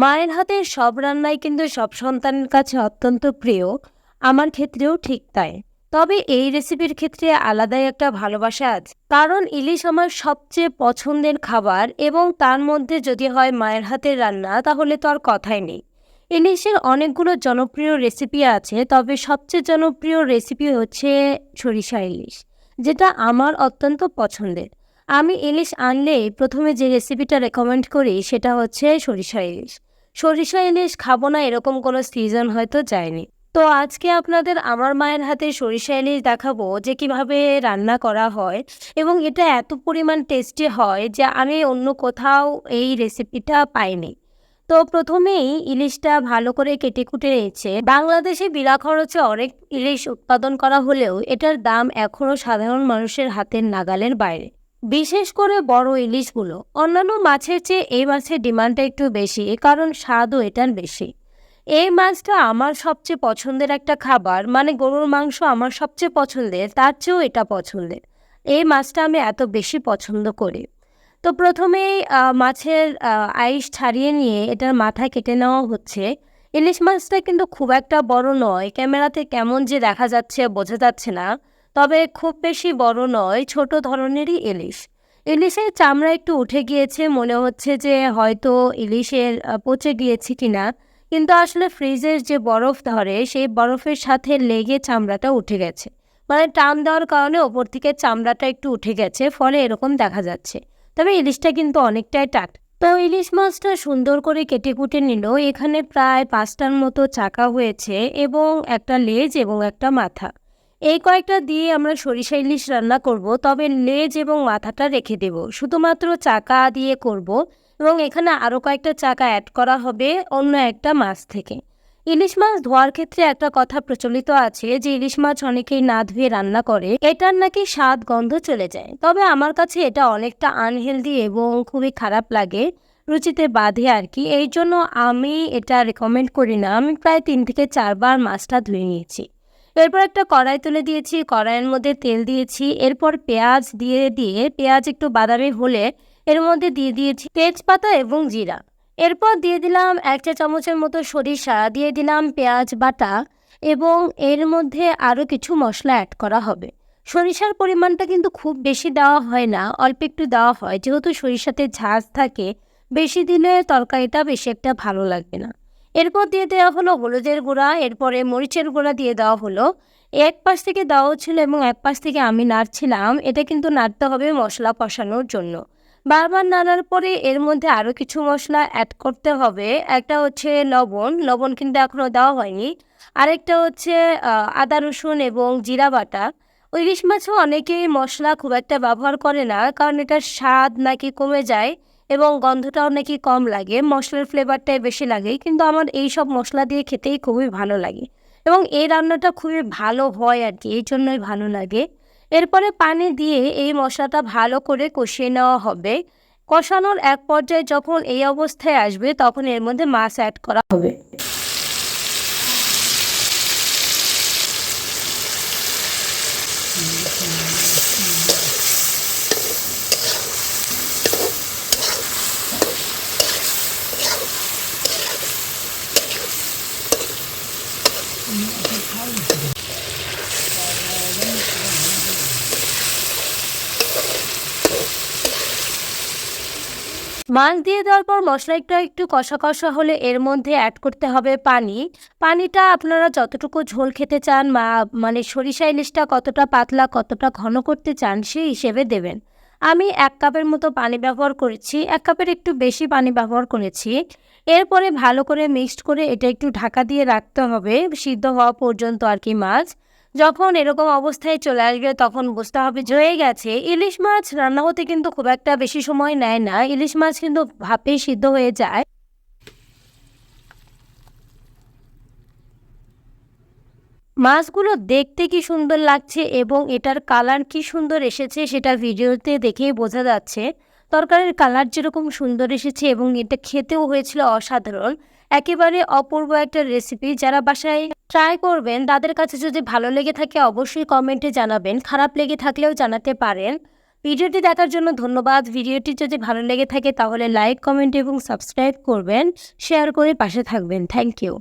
মায়ের হাতের সব রান্নাই কিন্তু সব সন্তানের কাছে অত্যন্ত প্রিয়। আমার ক্ষেত্রেও ঠিক তাই। তবে এই রেসিপির ক্ষেত্রে আলাদাই একটা ভালোবাসা আছে। কারণ ইলিশ আমার সবচেয়ে পছন্দের খাবার এবং তার মধ্যে যদি হয় মায়ের হাতের রান্না, তাহলে তো আর কথাই নেই। ইলিশের অনেকগুলো জনপ্রিয় রেসিপি আছে, তবে সবচেয়ে জনপ্রিয় রেসিপি হচ্ছে সরিষা ইলিশ, যেটা আমার অত্যন্ত পছন্দের। আমি ইলিশ আনলেই প্রথমে যে রেসিপিটা রেকমেন্ড করি, সেটা হচ্ছে সরিষা ইলিশ। সরিষা, ইলিশ খাব না, এরকম কোনো সিজন হয়তো যায়নি। তো আজকে আপনাদের আমার মায়ের হাতে সরিষা, ইলিশ দেখাবো যে কীভাবে রান্না করা হয় এবং এটা এত পরিমাণ টেস্টি হয় যে আমি অন্য কোথাও এই রেসিপিটা পাইনি। তো প্রথমেই ইলিশটা ভালো করে কেটে কুটে নিয়েছে। বাংলাদেশে বিনা খরচে অনেক ইলিশ উৎপাদন করা হলেও এটার দাম এখনও সাধারণ মানুষের হাতের নাগালের বাইরে। বিশেষ করে বড় ইলিশগুলো। অন্যান্য মাছের চেয়ে এই মাছের ডিমান্ডটা একটু বেশি কারণ স্বাদও এটার বেশি। এই মাছটা আমার সবচেয়ে পছন্দের একটা খাবার মানে গরুর মাংস আমার সবচেয়ে পছন্দের, তার চেয়েও এটা পছন্দের। এই মাছটা আমি এত বেশি পছন্দ করি। তো প্রথমেই মাছের আইস ছাড়িয়ে নিয়ে এটার মাথা কেটে নেওয়া হচ্ছে। ইলিশ মাছটা কিন্তু খুব একটা বড় নয়, ক্যামেরাতে কেমন যে দেখা যাচ্ছে, বোঝা যাচ্ছে না। তবে খুব বেশি বড় নয়, ছোট ধরনেরই ইলিশ। ইলিশের চামড়া একটু উঠে গিয়েছে, মনে হচ্ছে যে হয়তো ইলিশের পচে গিয়েছে কিনা। কিন্তু আসলে ফ্রিজের যে বরফ ধরে, সেই বরফের সাথে লেগে চামড়াটা উঠে গেছে। মানে টান দেওয়ার কারণে ওপর থেকে চামড়াটা একটু উঠে গেছে, ফলে এরকম দেখা যাচ্ছে। তবে ইলিশটা কিন্তু অনেকটাই টাট তো ইলিশ মাছটা সুন্দর করে কেটে কুটে নিল। এখানে প্রায় পাঁচটার মতো চাকা হয়েছে এবং একটা লেজ এবং একটা মাথা। এই কয়েকটা দিয়ে আমরা সরিষা ইলিশ রান্না করব, তবে লেজ এবং মাথাটা রেখে দেব। শুধুমাত্র চাকা দিয়ে করব এবং এখানে আরও কয়েকটা চাকা অ্যাড করা হবে অন্য একটা মাছ থেকে। ইলিশ মাছ ধোয়ার ক্ষেত্রে একটা কথা প্রচলিত আছে যে ইলিশ মাছ অনেকেই না ধুয়ে রান্না করে, এটার নাকি স্বাদ গন্ধ চলে যায়। তবে আমার কাছে এটা অনেকটা আনহেলদি এবং খুবই খারাপ লাগে, রুচিতে বাঁধে আর কি। এই জন্য আমি এটা রেকমেন্ড করি না। আমি প্রায় তিন থেকে চারবার মাছটা ধুয়ে নিয়েছি। এরপর একটা কড়াই তুলে দিয়েছি, কড়াইয়ের মধ্যে তেল দিয়েছি, এরপর পেঁয়াজ দিয়ে দিয়ে পেঁয়াজ একটু বাদামি হলে এর মধ্যে দিয়ে দিয়েছি তেজপাতা এবং জিরা। এরপর দিয়ে দিলাম এক চা চামচের মতো সরিষা, দিয়ে দিলাম পেঁয়াজ বাটা এবং এর মধ্যে আরও কিছু মশলা অ্যাড করা হবে। সরিষার পরিমাণটা কিন্তু খুব বেশি দেওয়া হয় না, অল্প একটু দেওয়া হয়। যেহেতু সরিষাতে ঝাঁজ থাকে, বেশি দিলে তরকারিটা বেশি একটা ভালো লাগবে না। এরপর দিয়ে দেওয়া হলো হলুদের গুঁড়া, এরপরে মরিচের গুঁড়া দিয়ে দেওয়া হলো। এক পাশ থেকে দেওয়া ছিল এবং এক পাশ থেকে আমি নাড়ছিলাম। এটা কিন্তু নাড়তে হবে মশলা কষানোর জন্য। বারবার নাড়ার পরে এর মধ্যে আরও কিছু মশলা অ্যাড করতে হবে। একটা হচ্ছে লবণ। লবণ কিন্তু এখনও দেওয়া হয়নি। আরেকটা হচ্ছে আদা, রসুন এবং জিরা বাটা। ইলিশ মাছেও অনেকেই মশলা খুব একটা ব্যবহার করে না, কারণ এটার স্বাদ নাকি কমে যায়। এবং গন্ধটাও নাকি কম লাগে। মশলার ফ্লেভারটাই বেশি লাগে, কিন্তু আমার এই সব মশলা দিয়ে খেতেই খুবই ভালো লাগে। এবং এই রান্নাটা খুবই ভালো হয় আর কি, এই জন্যই ভালো লাগে। এরপরে পানি দিয়ে এই মশলাটা ভালো করে কষিয়ে নেওয়া হবে। কষানোর এক পর্যায়ে যখন এই অবস্থায় আসবে, তখন এর মধ্যে মাছ অ্যাড করা হবে। মাছ দিয়ে দেওয়ার পর মশলাটা একটু কষা কষা হলে এর মধ্যে অ্যাড করতে হবে পানি। পানিটা আপনারা যতটুকু ঝোল খেতে চান বা মানে সরিষা ইলিশটা কতটা পাতলা, কতটা ঘন করতে চান সেই হিসেবে দেবেন। আমি এক কাপের মতো পানি ব্যবহার করেছি, এক কাপের একটু বেশি পানি ব্যবহার করেছি। এরপরে ভালো করে মিক্সড করে এটা একটু ঢাকা দিয়ে রাখতে হবে, সিদ্ধ হওয়া পর্যন্ত আর কি মাছ। যখন এরকম অবস্থায় চলে আসবে, তখন বুঝতে হবে যে হয়ে গেছে। ইলিশ মাছ রান্না হতে কিন্তু খুব একটা বেশি সময় নেয় না। ইলিশ মাছ কিন্তু ভাপেই সিদ্ধ হয়ে যায়। মাছগুলো দেখতে কি সুন্দর লাগছে এবং এটার কালার কি সুন্দর এসেছে সেটা ভিডিওতে দেখেই বোঝা যাচ্ছে। তরকারির কালার যেরকম সুন্দর এসেছে এবং এটা খেতেও হয়েছিল অসাধারণ। একেবারে অপূর্ব একটা রেসিপি যারা বাসায় ট্রাই করবেন। তাদের কাছে যদি ভালো লেগে থাকে, অবশ্যই কমেন্টে জানাবেন। খারাপ লেগে থাকলেও জানাতে পারেন। ভিডিওটি দেখার জন্য ধন্যবাদ। ভিডিওটি যদি ভালো লেগে থাকে, তাহলে লাইক কমেন্ট এবং সাবস্ক্রাইব করবেন। শেয়ার করে পাশে থাকবেন। Thank you